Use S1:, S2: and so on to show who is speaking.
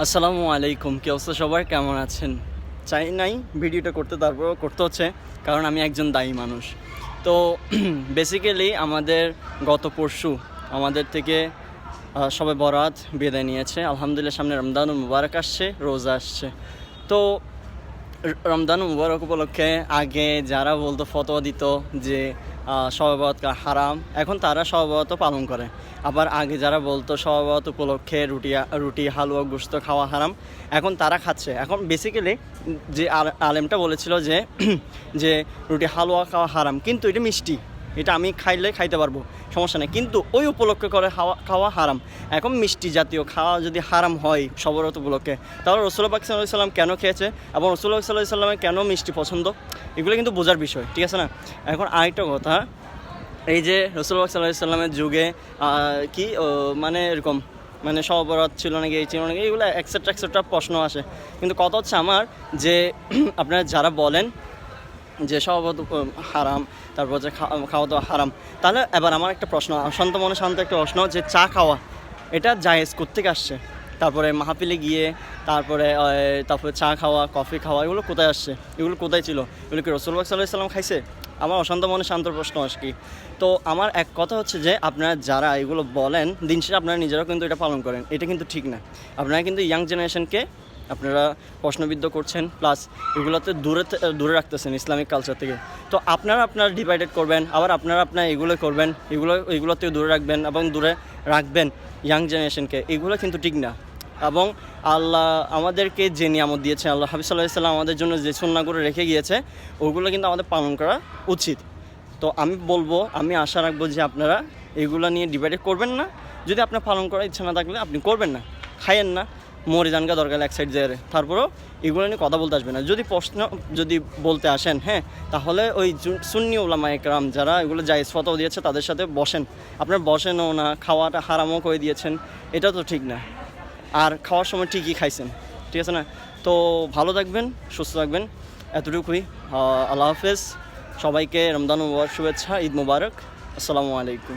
S1: আসসালামু আলাইকুম, কে অবস্থা সবাই কেমন আছেন? চাই নাই ভিডিওটা করতে, তারপরও করতে হচ্ছে, কারণ আমি একজন দায়ী মানুষ। তো বেসিক্যালি আমাদের গত পরশু আমাদের থেকে সবাই বরাত বিদায় নিয়েছে। আলহামদুলিল্লাহ সামনে রমদানুল মুবারক আসছে, রোজা আসছে। তো রমজান মুবারক উপলক্ষে আগে যারা বলতো, ফতোয়া দিত যে সবাবত হারাম, এখন তারা সবাবত পালন করে। আবার আগে যারা বলতো সবাবত উপলক্ষে রুটি রুটি, হালুয়া গোস্ত খাওয়া হারাম, এখন তারা খাচ্ছে। এখন বেসিক্যালি যে আল- আলেমটা বলেছিল যে যে রুটি, হালুয়া খাওয়া হারাম, কিন্তু এটা মিষ্টি। এটা আমি খাইলে খাইতে পারব, সমস্যা নেই। কিন্তু ওই উপলক্ষে করে খাওয়া খাওয়া হারাম। এখন মিষ্টি জাতীয় খাওয়া যদি হারাম হয় সবরত উপলক্ষে, তাহলে রসুল্লাহ পাক সাল্লাম কেন খেয়েছে এবং রসুল্লাহ সাল্লাহ কেন মিষ্টি পছন্দ? এগুলো কিন্তু বোঝার বিষয়, ঠিক আছে না? এখন আরেকটা কথা, এই যে রসুল্লাহ সাল্লাহ সাল্লামের যুগে কি মানে এরকম মানে সবরত ছিল নাকি, এই ছিল নাকি, এগুলো এক্সেট্রা এক্সেট্রা প্রশ্ন আসে। কিন্তু কথা হচ্ছে আমার যে, আপনারা যারা বলেন যে সবত হারাম, তারপর যে খাওয়া দাওয়া হারাম। তাহলে এবার আমার একটা প্রশ্ন, শান্ত মনে শান্ত একটা প্রশ্ন যে চা খাওয়া, এটা জায়েজ কোথেকে আসছে? তারপরে মাহাপিলে গিয়ে, তারপরে তারপরে চা খাওয়া, কফি খাওয়া, এগুলো কোথায় আসছে? এগুলো কোথায় ছিল? এগুলো কি সাল্লাহ সাল্লাম খাইছে? আমার অশান্ত মনে শান্ত প্রশ্ন আস কি তো আমার এক কথা হচ্ছে যে, আপনারা যারা এগুলো বলেন, দিন শেষে আপনারা নিজেরাও কিন্তু এটা পালন করেন। এটা কিন্তু ঠিক না। আপনারা কিন্তু ইয়াং জেনারেশনকে আপনারা প্রশ্নবিদ্ধ করছেন প্লাস এগুলোতে দূরে দূরে রাখতেছেন ইসলামিক কালচার থেকে। তো আপনারা আপনারা ডিভাইডেড করবেন, আবার আপনারা আপনার এগুলো করবেন, এগুলো এগুলো থেকে দূরে রাখবেন এবং দূরে রাখবেন ইয়াং জেনারেশনকে এগুলো কিন্তু ঠিক না। এবং আল্লাহ আমাদেরকে যে নিয়ামত দিয়েছে আল্লাহ হাবিজ সাল্লাহ সাল্লাম আমাদের জন্য যে সুন্না করে রেখে গিয়েছে, ওগুলো কিন্তু আমাদের পালন করা উচিত। তো আমি বলব, আমি আশা রাখব যে আপনারা এগুলো নিয়ে ডিভাইডেড করবেন না। যদি আপনার পালন করার ইচ্ছা না থাকলে আপনি করবেন না, খাইয়েন না। মরে জানকা দরকার এক সাইড যায় তারপরেও এগুলো নিয়ে কথা বলতে আসবে না। যদি প্রশ্ন, যদি বলতে আসেন হ্যাঁ তাহলে ওই সুন্নি ওলামা একরাম যারা এগুলো জায়েজ ফতোয়া দিয়েছে, তাদের সাথে বসেন। আপনার বসেনও না, খাওয়াটা হারামও করে দিয়েছেন, এটা তো ঠিক না। আর খাওয়ার সময় ঠিকই খাইছেন, ঠিক আছে না? তো ভালো থাকবেন, সুস্থ থাকবেন। এতটুকুই। আল্লাহ হাফেজ। সবাইকে রমজান মুবারক, শুভেচ্ছা, ঈদ মুবারক। আসসালামু আলাইকুম।